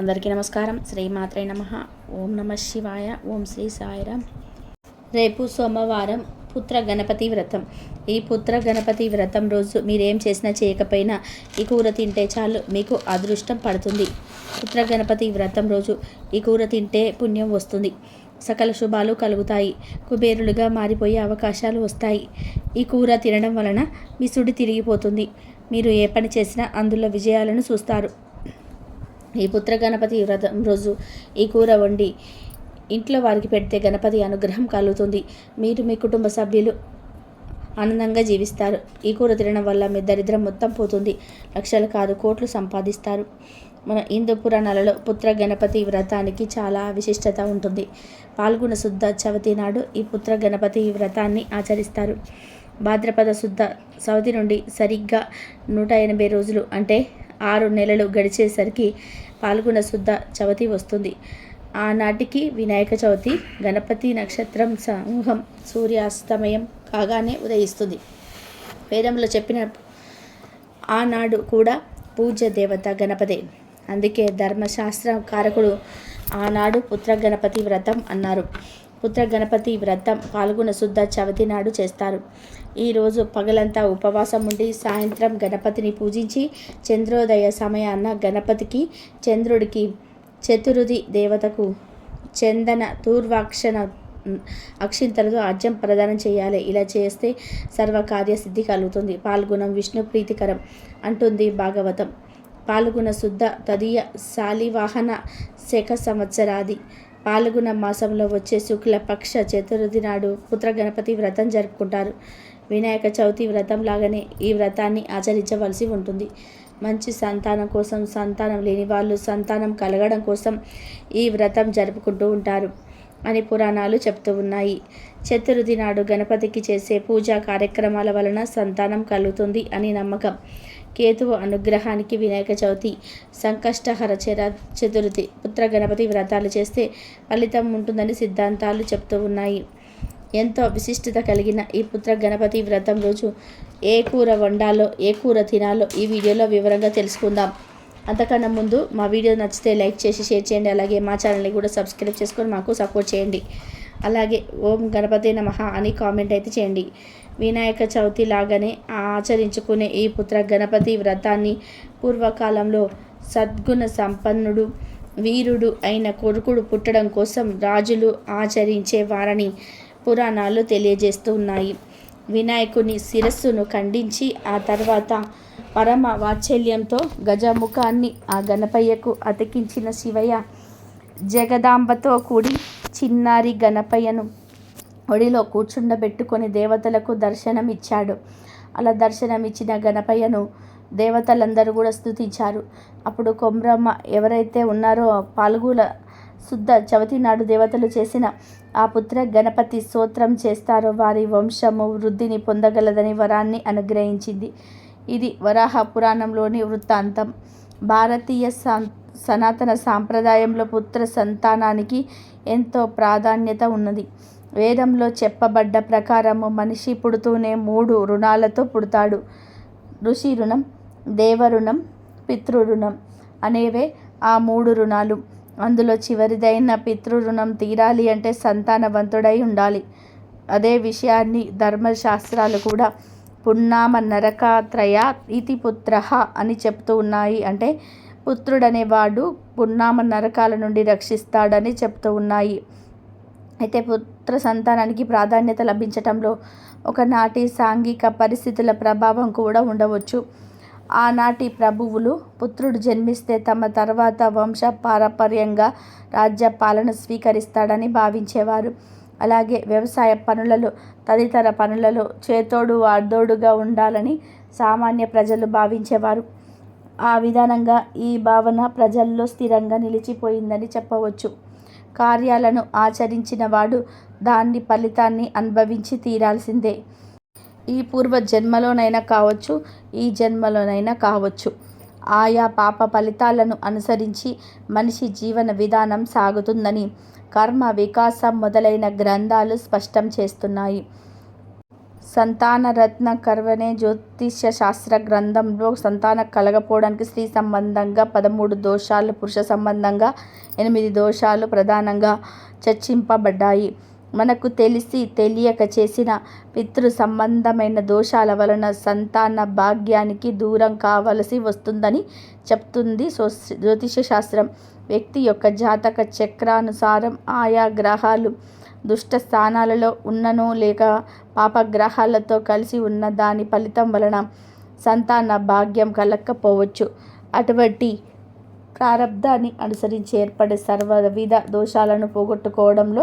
అందరికీ నమస్కారం. శ్రీమాత్రే నమ. ఓం నమ శివాయ. ఓం శ్రీ సాయిరామ్ రేపు సోమవారం పుత్ర గణపతి వ్రతం. ఈ పుత్ర గణపతి వ్రతం రోజు మీరేం చేసినా చేయకపోయినా ఈ కూర తింటే చాలు మీకు అదృష్టం పడుతుంది. పుత్ర గణపతి వ్రతం రోజు ఈ కూర తింటే పుణ్యం వస్తుంది. సకల శుభాలు కలుగుతాయి. కుబేరులుగా మారిపోయే అవకాశాలు వస్తాయి. ఈ కూర తినడం వలన మీ సుడి తిరిగిపోతుంది. మీరు ఏ పని చేసినా అందులో విజయాలను చూస్తారు. ఈ పుత్ర గణపతి వ్రతం రోజు ఈ కూర వండి ఇంట్లో వారికి పెడితే గణపతి అనుగ్రహం కలుగుతుంది. మీరు మీ కుటుంబ సభ్యులు ఆనందంగా జీవిస్తారు. ఈ కూర తినడం వల్ల మీ దరిద్రం మొత్తం పోతుంది. లక్షలు కాదు కోట్లు సంపాదిస్తారు. మన హిందూ పురాణాలలో పుత్ర గణపతి వ్రతానికి చాలా విశిష్టత ఉంటుంది. పాల్గొన శుద్ధ చవితి నాడు ఈ పుత్ర గణపతి వ్రతాన్ని ఆచరిస్తారు. భాద్రపద శుద్ధ చవితి నుండి సరిగ్గా నూట ఎనభై రోజులు అంటే ఆరు నెలలు గడిచేసరికి పాల్గొన శుద్ధ చవితి వస్తుంది. ఆనాటికి వినాయక చవితి గణపతి నక్షత్రం సమూహం సూర్యాస్తమయం కాగానే ఉదయిస్తుంది. వేదంలో చెప్పిన ఆనాడు కూడా పూజ్య దేవత గణపతే. అందుకే ధర్మశాస్త్ర కారకుడు ఆనాడు పుత్ర గణపతి వ్రతం అన్నారు. పుత్ర గణపతి వ్రతం పాల్గొన శుద్ధ చవితి నాడు చేస్తారు. ఈరోజు పగలంతా ఉపవాసం ఉండి సాయంత్రం గణపతిని పూజించి చంద్రోదయ సమయాన్న గణపతికి చంద్రుడికి చతురుది దేవతకు చందన తూర్వాక్షణ అక్షింతలతో అర్జం ప్రదానం చేయాలి. ఇలా చేస్తే సర్వకార్య సిద్ధి కలుగుతుంది. పాల్గొనం విష్ణు ప్రీతికరం అంటుంది భాగవతం. పాల్గొన శుద్ధ తదియ శాలివాహన శక సంవత్సరాది పాల్గొన మాసంలో వచ్చే శుక్ల పక్ష చతుర్థి నాడు పుత్ర గణపతి వ్రతం జరుపుకుంటారు. వినాయక చవితి వ్రతం లాగానే ఈ వ్రతాన్ని ఆచరించవలసి ఉంటుంది. మంచి సంతానం కోసం సంతానం లేని వాళ్ళు సంతానం కలగడం కోసం ఈ వ్రతం జరుపుకుంటూ ఉంటారు అని పురాణాలు చెప్తూ ఉన్నాయి. చతుర్థి నాడు గణపతికి చేసే పూజా కార్యక్రమాల వలన సంతానం కలుగుతుంది అని నమ్మకం. కేతువు అనుగ్రహానికి వినాయక చవితి సంకష్టహర చర చతుర్థి పుత్ర గణపతి వ్రతాలు చేస్తే ఫలితం ఉంటుందని సిద్ధాంతాలు చెప్తూ ఉన్నాయి. ఎంతో విశిష్టత కలిగిన ఈ పుత్ర గణపతి వ్రతం రోజు ఏ కూర వండాలో ఏ కూర తినాలో ఈ వీడియోలో వివరంగా తెలుసుకుందాం. అంతకన్నా ముందు మా వీడియో నచ్చితే లైక్ చేసి షేర్ చేయండి. అలాగే మా ఛానల్ని కూడా సబ్స్క్రైబ్ చేసుకొని మాకు సపోర్ట్ చేయండి. అలాగే ఓం గణపతి నమః అని కామెంట్ అయితే చేయండి. వినాయక చవితి లాగానే ఆచరించుకునే ఈ పుత్ర గణపతి వ్రతాన్ని పూర్వకాలంలో సద్గుణ సంపన్నుడు వీరుడు అయిన కొడుకుడు పుట్టడం కోసం రాజులు ఆచరించేవారని పురాణాలు తెలియజేస్తూ ఉన్నాయి వినాయకుని శిరస్సును ఖండించి ఆ తర్వాత పరమ వాత్సల్యంతో గజముఖాన్ని ఆ గణపయ్యకు అతికించిన శివయ్య జగదాంబతో కూడి చిన్నారి గణపయ్యను ఒడిలో కూర్చుండబెట్టుకొని దేవతలకు దర్శనం ఇచ్చాడు అలా దర్శనం ఇచ్చిన గణపయ్యను దేవతలందరూ కూడా స్థుతించారు అప్పుడు కొమ్రమ్మ ఎవరైతే ఉన్నారో పాల్గొల శుద్ధ చవితి నాడు దేవతలు చేసిన ఆ పుత్ర గణపతి స్తోత్రం చేస్తారో వారి వంశము వృద్ధిని పొందగలదని వరాన్ని అనుగ్రహించింది. ఇది వరాహ పురాణంలోని వృత్తాంతం. భారతీయ సనాతన సాంప్రదాయంలో పుత్ర సంతానానికి ఎంతో ప్రాధాన్యత ఉన్నది. వేదంలో చెప్పబడ్డ ప్రకారము మనిషి పుడుతూనే మూడు రుణాలతో పుడతాడు. ఋషి రుణం దేవరుణం పితృరుణం అనేవే ఆ మూడు రుణాలు. అందులో చివరిదైన పితృరుణం తీరాలి అంటే సంతానవంతుడై ఉండాలి. అదే విషయాన్ని ధర్మశాస్త్రాలు కూడా పున్నామ నరకాత్రయ ఇతి పుత్ర అని చెప్తూ ఉన్నాయి. అంటే పుత్రుడనేవాడు పున్నామ నరకాల నుండి రక్షిస్తాడని చెప్తూ ఉన్నాయి. అయితే పుత్ర సంతానానికి ప్రాధాన్యత లభించటంలో ఒకనాటి సాంఘిక పరిస్థితుల ప్రభావం కూడా ఉండవచ్చు. ఆనాటి ప్రభువులు పుత్రుడు జన్మిస్తే తమ తర్వాత వంశ పారపర్యంగా రాజ్య పాలన స్వీకరిస్తాడని భావించేవారు. అలాగే వ్యవసాయ పనులలో తదితర పనులలో చేతోడు అర్ధోడుగా ఉండాలని సామాన్య ప్రజలు భావించేవారు. ఆ విధానంగా ఈ భావన ప్రజల్లో స్థిరంగా నిలిచిపోయిందని చెప్పవచ్చు. కార్యాలను ఆచరించిన వాడు దాన్ని ఫలితాన్ని అనుభవించి తీరాల్సిందే. ఈ పూర్వ జన్మలోనైనా కావచ్చు ఈ జన్మలోనైనా కావచ్చు. ఆయా పాప ఫలితాలను అనుసరించి మనిషి జీవన విధానం సాగుతుందని కర్మ వికాసం మొదలైన గ్రంథాలు స్పష్టం చేస్తున్నాయి. సంతానరత్న కర్వనే జ్యోతిష్య శాస్త్ర గ్రంథంలో సంతానం కలగపోవడానికి స్త్రీ సంబంధంగా పదమూడు దోషాలు పురుష సంబంధంగా ఎనిమిది దోషాలు ప్రధానంగా చర్చింపబడ్డాయి. మనకు తెలిసి తెలియక చేసిన పితృ సంబంధమైన దోషాల వలన సంతాన భాగ్యానికి దూరం కావలసి వస్తుందని చెప్తుంది జ్యోతిష శాస్త్రం వ్యక్తి యొక్క జాతక చక్రానుసారం ఆయా గ్రహాలు దుష్ట స్థానాలలో ఉన్ననో లేక పాపగ్రహాలతో కలిసి ఉన్న దాని ఫలితం వలన సంతాన భాగ్యం కలక్కపోవచ్చు. అటువంటి ప్రారంధాన్ని అనుసరించి ఏర్పడే సర్వవిధ దోషాలను పోగొట్టుకోవడంలో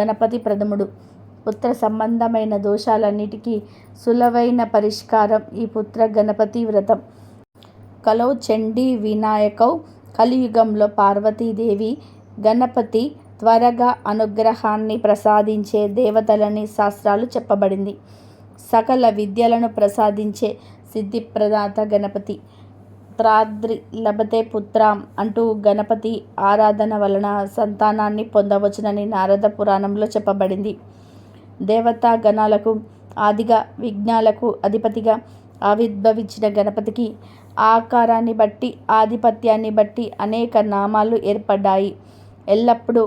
గణపతి ప్రథముడు. పుత్ర సంబంధమైన దోషాలన్నిటికీ సులభైన పరిష్కారం ఈ పుత్ర గణపతి వ్రతం. కలౌ చండీ వినాయకౌ కలియుగంలో పార్వతీదేవి గణపతి త్వరగా అనుగ్రహాన్ని ప్రసాదించే దేవతలని శాస్త్రాలు చెప్పబడింది. సకల విద్యలను ప్రసాదించే సిద్ధిప్రదాత గణపతి. త్రాద్రి లభతే పుత్రాం అంటూ గణపతి ఆరాధన వలన సంతానాన్ని పొందవచ్చునని నారద పురాణంలో చెప్పబడింది. దేవతా గణాలకు ఆదిగా విఘ్నాలకు అధిపతిగా ఆవిర్భవించిన గణపతికి ఆకారాన్ని బట్టి ఆధిపత్యాన్ని బట్టి అనేక నామాలు ఏర్పడ్డాయి. ఎల్లప్పుడూ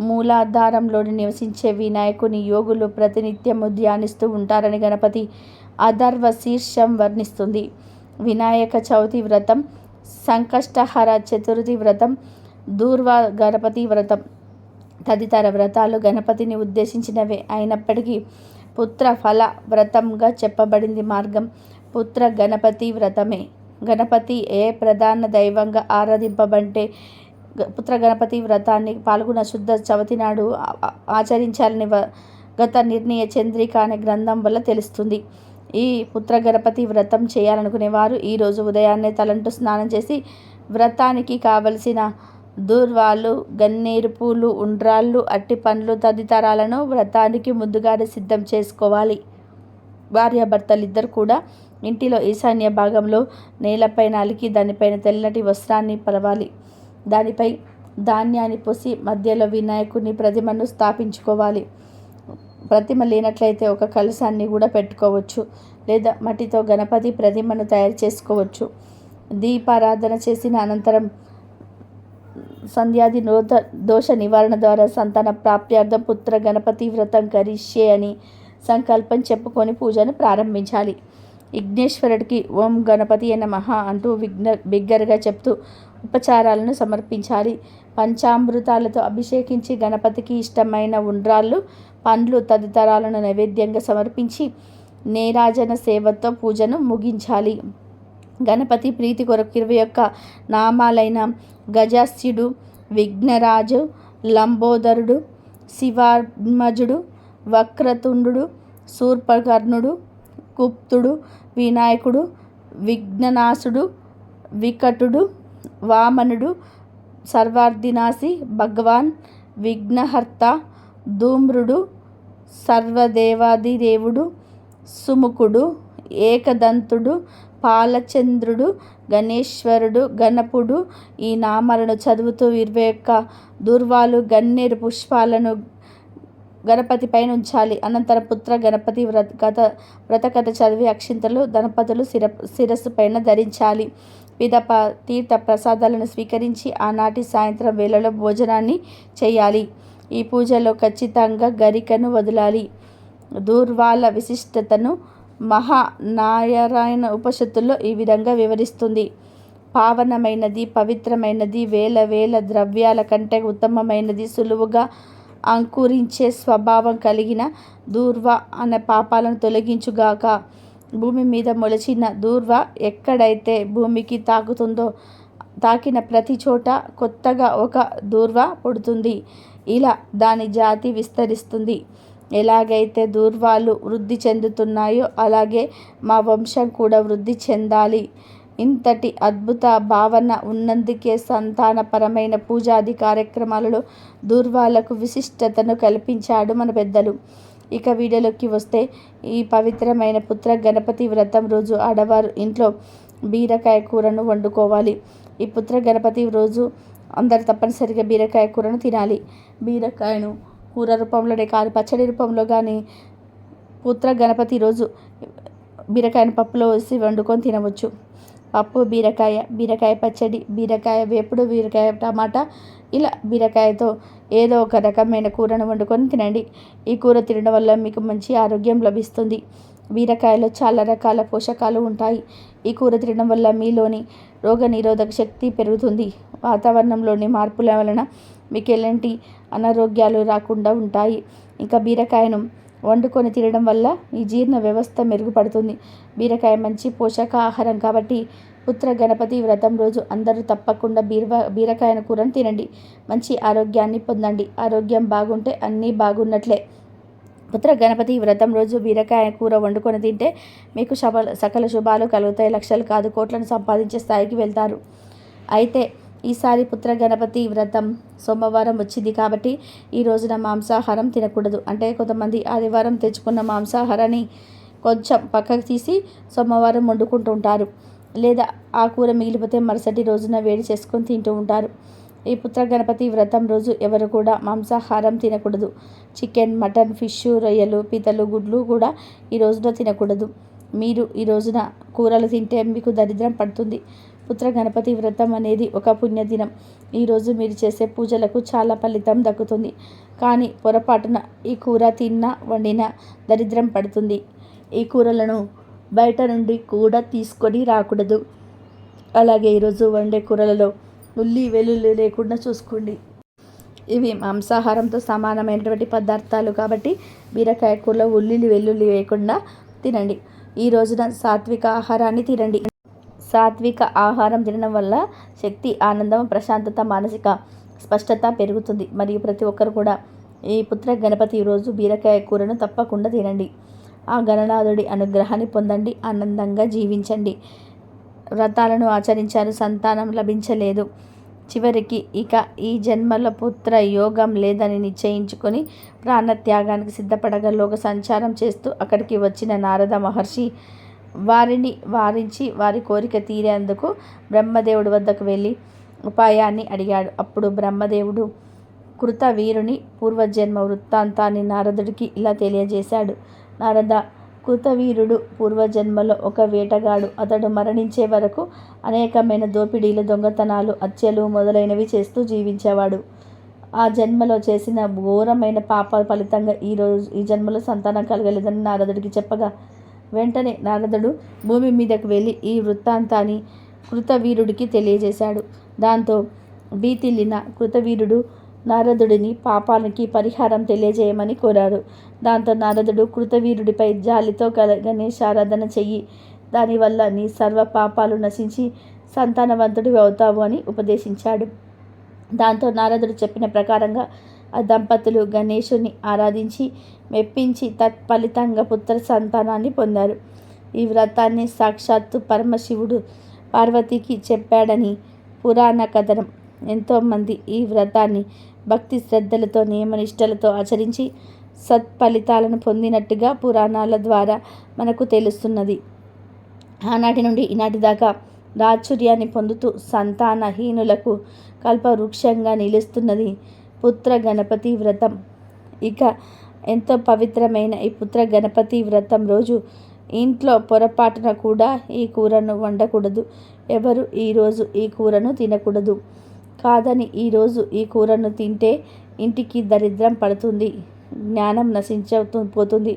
మూలాధారంలోని నివసించే వినాయకుని యోగులు ప్రతినిత్యము ధ్యానిస్తూ ఉంటారని గణపతి అధర్వ శీర్షం వర్ణిస్తుంది. వినాయక చవితి వ్రతం సంకష్టహర చతుర్థి వ్రతం దూర్వ గణపతి వ్రతం. తదితర వ్రతాలు గణపతిని ఉద్దేశించినవే. అయినప్పటికీ పుత్ర ఫల వ్రతంగా చెప్పబడింది మార్గం. పుత్ర గణపతి వ్రతమే. గణపతి ఏ ప్రధాన దైవంగా ఆరాధింపబంటే పుత్ర గణపతి వ్రతాన్ని పాల్గొన్న శుద్ధ చవితి నాడు ఆచరించాలని గత నిర్ణయ చంద్రిక అనే గ్రంథం వల్ల తెలుస్తుంది. ఈ పుత్ర గణపతి వ్రతం చేయాలనుకునేవారు. ఈరోజు ఉదయాన్నే తలంటూ స్నానం చేసి వ్రతానికి కావలసిన దూర్వాలు గన్నేరు పూలు ఉండ్రాళ్ళు అట్టి పండ్లు తదితరాలను వ్రతానికి ముందుగానే సిద్ధం చేసుకోవాలి. భార్యాభర్తలిద్దరు కూడా ఇంటిలో ఈశాన్య భాగంలో నేలపైన అలికి దానిపైన తెల్లటి వస్త్రాన్ని పలవాలి దానిపై ధాన్యాన్ని పోసి మధ్యలో వినాయకుని ప్రతిమను స్థాపించుకోవాలి. ప్రతిమ లేనట్లయితే ఒక కలశాన్ని కూడా పెట్టుకోవచ్చు లేదా మట్టితో గణపతి ప్రతిమను తయారు చేసుకోవచ్చు. దీపారాధన చేసిన అనంతరం సంధ్యాది నోద దోష నివారణ ద్వారా సంతాన ప్రాప్త్యార్థం పుత్ర గణపతి వ్రతం కరిష్యే అని సంకల్పం చెప్పుకొని పూజను ప్రారంభించాలి. విఘ్నేశ్వరుడికి ఓం గణపతి అన్న మహా అంటూ విఘ్న బిగ్గరగా చెప్తూ ఉపచారాలను సమర్పించాలి. పంచామృతాలతో అభిషేకించి గణపతికి ఇష్టమైన ఉండ్రాళ్ళు పండ్లు తదితరాలను నైవేద్యంగా సమర్పించి నేరాజన సేవతో పూజను ముగించాలి. గణపతి ప్రీతి కొరకు ఇరవై యొక్క నామాలైన గజాస్యుడు విఘ్నరాజు లంబోదరుడు శివాత్మజుడు వక్రతుండు శూర్పకర్ణుడు గుప్తుడు వినాయకుడు విఘ్ననాశుడు వికటుడు వామనుడు సర్వార్థినాశి భగవాన్ విఘ్నహర్త ధూమ్రుడు సర్వదేవాదిదేవుడు సుముఖుడు ఏకదంతుడు పాలచంద్రుడు గణేశ్వరుడు గణపుడు ఈ నామాలను చదువుతూ ఇరవై యొక్క దుర్వాలు గన్నేరు పుష్పాలను గణపతి పైన ఉంచాలి అనంతరం పుత్ర గణపతి వ్రత కథ వ్రతకథ చదివి అక్షింతలు దంపతులు శిర శిరస్సు పైన ధరించాలి. పిదప తీర్థ ప్రసాదాలను స్వీకరించి ఆనాటి సాయంత్రం వేళలో భోజనాన్ని చేయాలి. ఈ పూజలో ఖచ్చితంగా గరికను వదలాలి. దూర్వాల విశిష్టతను మహానారాయణ ఉపషత్తుల్లో ఈ విధంగా వివరిస్తుంది. పావనమైనది పవిత్రమైనది వేల వేల ద్రవ్యాల కంటే ఉత్తమమైనది సులువుగా అంకురించే స్వభావం కలిగిన దూర్వ అనే పాపాలను తొలగించుగాక. భూమి మీద మొలిచిన దూర్వ ఎక్కడైతే భూమికి తాకుతుందో తాకిన ప్రతి చోట కొత్తగా ఒక దూర్వ పుడుతుంది. ఇలా దాని జాతి విస్తరిస్తుంది. ఎలాగైతే దూర్వాలు వృద్ధి చెందుతున్నాయో అలాగే మా వంశం కూడా వృద్ధి చెందాలి. ఇంతటి అద్భుత భావన ఉన్నందుకే సంతానపరమైన పూజాది కార్యక్రమాలలో దూర్వాలకు విశిష్టతను కల్పించాడు మన పెద్దలు. ఇక వీడియోలోకి వస్తే ఈ పవిత్రమైన పుత్ర గణపతి వ్రతం రోజు ఆడవారు ఇంట్లో బీరకాయ కూరను వండుకోవాలి. ఈ పుత్ర గణపతి రోజు అందరు తప్పనిసరిగా బీరకాయ కూరను తినాలి. బీరకాయను కూర రూపంలోనే కాదు పచ్చడి రూపంలో కానీ పుత్ర గణపతి రోజు బీరకాయను పప్పులో వేసి వండుకొని తినవచ్చు. పప్పు బీరకాయ బీరకాయ పచ్చడి బీరకాయ వేపుడు బీరకాయ టమాటా ఇలా బీరకాయతో ఏదో ఒక రకమైన కూరను వండుకొని తినండి. ఈ కూర తినడం వల్ల మీకు మంచి ఆరోగ్యం లభిస్తుంది. బీరకాయలో చాలా రకాల పోషకాలు ఉంటాయి. ఈ కూర తినడం వల్ల మీలోని రోగనిరోధక శక్తి పెరుగుతుంది. వాతావరణంలోని మార్పుల వలన మీకు ఎలాంటి అనారోగ్యాలు రాకుండా ఉంటాయి. ఇంకా బీరకాయను వండుకొని తినడం వల్ల ఈ జీర్ణ వ్యవస్థ మెరుగుపడుతుంది. బీరకాయ మంచి పోషక ఆహారం కాబట్టి పుత్ర గణపతి వ్రతం రోజు అందరూ తప్పకుండా బీరవ బీరకాయన కూరను తినండి. మంచి ఆరోగ్యాన్ని పొందండి. ఆరోగ్యం బాగుంటే అన్నీ బాగున్నట్లే. పుత్ర గణపతి వ్రతం రోజు బీరకాయ కూర వండుకొని తింటే మీకు శబ సకల శుభాలు కలుగుతాయి. లక్షలు కాదు కోట్లను సంపాదించే స్థాయికి వెళ్తారు. అయితే ఈసారి పుత్ర గణపతి వ్రతం సోమవారం వచ్చింది కాబట్టి ఈ రోజున మాంసాహారం తినకూడదు. అంటే కొంతమంది ఆదివారం తెచ్చుకున్న మాంసాహారాన్ని కొంచెం పక్కకు తీసి సోమవారం వండుకుంటూ ఉంటారు. లేదా ఆ కూర మిగిలిపోతే మరుసటి రోజున వేడి చేసుకొని తింటూ ఉంటారు. ఈ పుత్ర గణపతి వ్రతం రోజు ఎవరు కూడా మాంసాహారం తినకూడదు. చికెన్ మటన్ ఫిష్ రొయ్యలు పీతలు గుడ్లు కూడా ఈ రోజున తినకూడదు. మీరు ఈ రోజున కూరలు తింటే మీకు దరిద్రం పడుతుంది. పుత్ర గణపతి వ్రతం అనేది ఒక పుణ్యదినం. ఈరోజు మీరు చేసే పూజలకు చాలా ఫలితం దక్కుతుంది. కానీ పొరపాటున ఈ కూర తిన్నా వండినా దరిద్రం పడుతుంది. ఈ కూరలను బయట నుండి కూడా తీసుకొని రాకూడదు. అలాగే ఈరోజు వండే కూరలలో ఉల్లి వెల్లుల్లి లేకుండా చూసుకోండి. ఇవి మాంసాహారంతో సమానమైనటువంటి పదార్థాలు కాబట్టి బీరకాయ కూరలో ఉల్లిలు వెల్లుల్లి వేయకుండా తినండి. ఈ రోజున సాత్విక ఆహారాన్ని తినండి. సాత్విక ఆహారం తినడం వల్ల శక్తి ఆనందం ప్రశాంతత మానసిక స్పష్టత పెరుగుతుంది. మరియు ప్రతి ఒక్కరు కూడా ఈ పుత్ర గణపతి రోజు బీరకాయ కూరను తప్పకుండా తినండి. ఆ గణనాథుడి అనుగ్రహాన్ని పొందండి. ఆనందంగా జీవించండి. వ్రతాలను ఆచరించారు. సంతానం లభించలేదు. చివరికి ఇక ఈ జన్మల పుత్ర యోగం లేదని నిశ్చయించుకొని ప్రాణత్యాగానికి సిద్ధపడగా లోక సంచారం చేస్తూ అక్కడికి వచ్చిన నారద మహర్షి వారిని వారించి వారి కోరిక తీరేందుకు బ్రహ్మదేవుడి వద్దకు వెళ్ళి ఉపాయాన్ని అడిగాడు. అప్పుడు బ్రహ్మదేవుడు కృత వీరుని పూర్వజన్మ వృత్తాంతాన్ని నారదుడికి ఇలా తెలియజేశాడు. నారద కృతవీరుడు పూర్వజన్మలో ఒక వేటగాడు. అతడు మరణించే వరకు అనేకమైన దోపిడీలు దొంగతనాలు హత్యలు మొదలైనవి చేస్తూ జీవించేవాడు. ఆ జన్మలో చేసిన ఘోరమైన పాప ఫలితంగా ఈరోజు ఈ జన్మలో సంతానం కలగలేదని నారదుడికి చెప్పగా వెంటనే నారదుడు భూమి మీదకు వెళ్ళి ఈ వృత్తాంతాన్ని కృతవీరుడికి తెలియజేశాడు. దాంతో భీతిల్లిన కృతవీరుడు నారదుడిని పాపానికి పరిహారం తెలియజేయమని కోరారు. దాంతో నారదుడు కృతవీరుడిపై జాలితో గల గణేష్ ఆరాధన చెయ్యి. దానివల్ల నీ సర్వ పాపాలు నశించి సంతానవంతుడి అవుతావు అని ఉపదేశించాడు. దాంతో నారదుడు చెప్పిన ప్రకారంగా ఆ దంపతులు గణేశుని ఆరాధించి మెప్పించి తత్ఫలితంగా పుత్ర సంతానాన్ని పొందారు. ఈ వ్రతాన్ని సాక్షాత్తు పరమశివుడు పార్వతికి చెప్పాడని పురాణ కథనం. ఎంతోమంది ఈ వ్రతాన్ని భక్తి శ్రద్ధలతో నియమనిష్టలతో ఆచరించి సత్ఫలితాలను పొందినట్టుగా పురాణాల ద్వారా మనకు తెలుస్తున్నది. ఆనాటి నుండి ఈనాటి దాకా రాచుర్యాన్ని పొందుతూ సంతానహీనులకు కల్పవృక్షంగా నిలుస్తున్నది పుత్ర గణపతి వ్రతం. ఇక ఎంతో పవిత్రమైన ఈ పుత్ర గణపతి వ్రతం రోజు ఇంట్లో పొరపాటున కూడా ఈ కూరను వండకూడదు. ఎవరు ఈరోజు ఈ కూరను తినకూడదు. కాదని ఈరోజు ఈ కూరను తింటే ఇంటికి దరిద్రం పడుతుంది. జ్ఞానం నశించ పోతుంది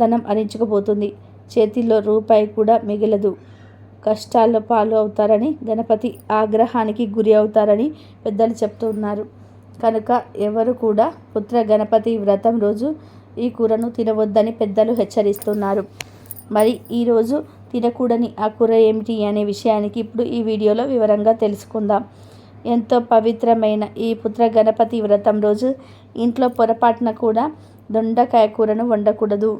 ధనం అరించుకుపోతుంది చేతిలో రూపాయి కూడా మిగలదు. కష్టాల్లో పాలు అవుతారని గణపతి ఆగ్రహానికి గురి అవుతారని పెద్దలు చెప్తున్నారు. కనుక ఎవరు కూడా పుత్ర గణపతి వ్రతం రోజు ఈ కూరను తినవద్దని పెద్దలు హెచ్చరిస్తున్నారు. మరి ఈరోజు తినకూడని ఆ కూర ఏమిటి అనే విషయానికి ఇప్పుడు ఈ వీడియోలో వివరంగా తెలుసుకుందాం. ఎంతో పవిత్రమైన ఈ పుత్ర గణపతి వ్రతం రోజు ఇంట్లో పొరపాటున కూడా దొండకాయ కూరను వండకూడదు.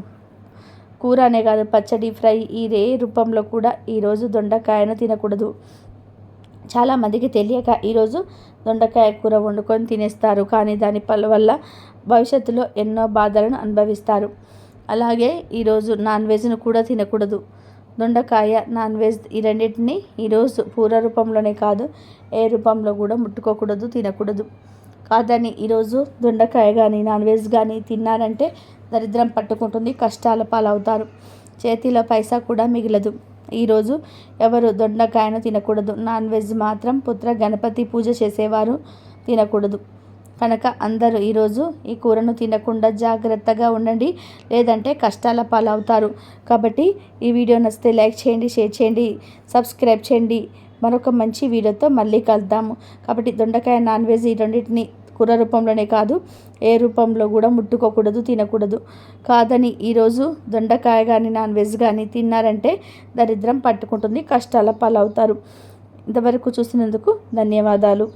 కూర అనే కాదు పచ్చడి ఫ్రై ఈ రే రూపంలో కూడా ఈరోజు దొండకాయను తినకూడదు. చాలామందికి తెలియక ఈరోజు దొండకాయ కూర వండుకొని తినేస్తారు. కానీ దాని వల్ల భవిష్యత్తులో ఎన్నో బాధలను అనుభవిస్తారు. అలాగే ఈరోజు నాన్ వెజ్ను కూడా తినకూడదు. దొండకాయ నాన్ వెజ్ ఈ రెండింటిని ఈరోజు పూర రూపంలోనే కాదు ఏ రూపంలో కూడా ముట్టుకోకూడదు తినకూడదు. కాదని ఈరోజు దొండకాయ కానీ నాన్ వెజ్ కానీ తిన్నారంటే దరిద్రం పట్టుకుంటుంది కష్టాల పాలవుతారు. చేతిలో పైసా కూడా మిగలదు. ఈరోజు ఎవరు దొండకాయను తినకూడదు. నాన్ వెజ్ మాత్రం పుత్ర గణపతి పూజ చేసేవారు తినకూడదు. కనుక అందరూ ఈరోజు ఈ కూరను తినకుండా జాగ్రత్తగా ఉండండి లేదంటే కష్టాల పాలవుతారు. కాబట్టి ఈ వీడియో నచ్చితే లైక్ చేయండి షేర్ చేయండి సబ్స్క్రైబ్ చేయండి. మరొక మంచి వీడియోతో మళ్ళీ కలుద్దాము కాబట్టి దొండకాయ నాన్ వెజ్ ఈ రెండింటిని కూర రూపంలోనే కాదు ఏ రూపంలో కూడా ముట్టుకోకూడదు తినకూడదు. కాదని ఈరోజు దొండకాయ కానీ నాన్ వెజ్ కానీ తిన్నారంటే దరిద్రం పట్టుకుంటుంది కష్టాల పాలవుతారు. ఇంతవరకు చూసినందుకు ధన్యవాదాలు.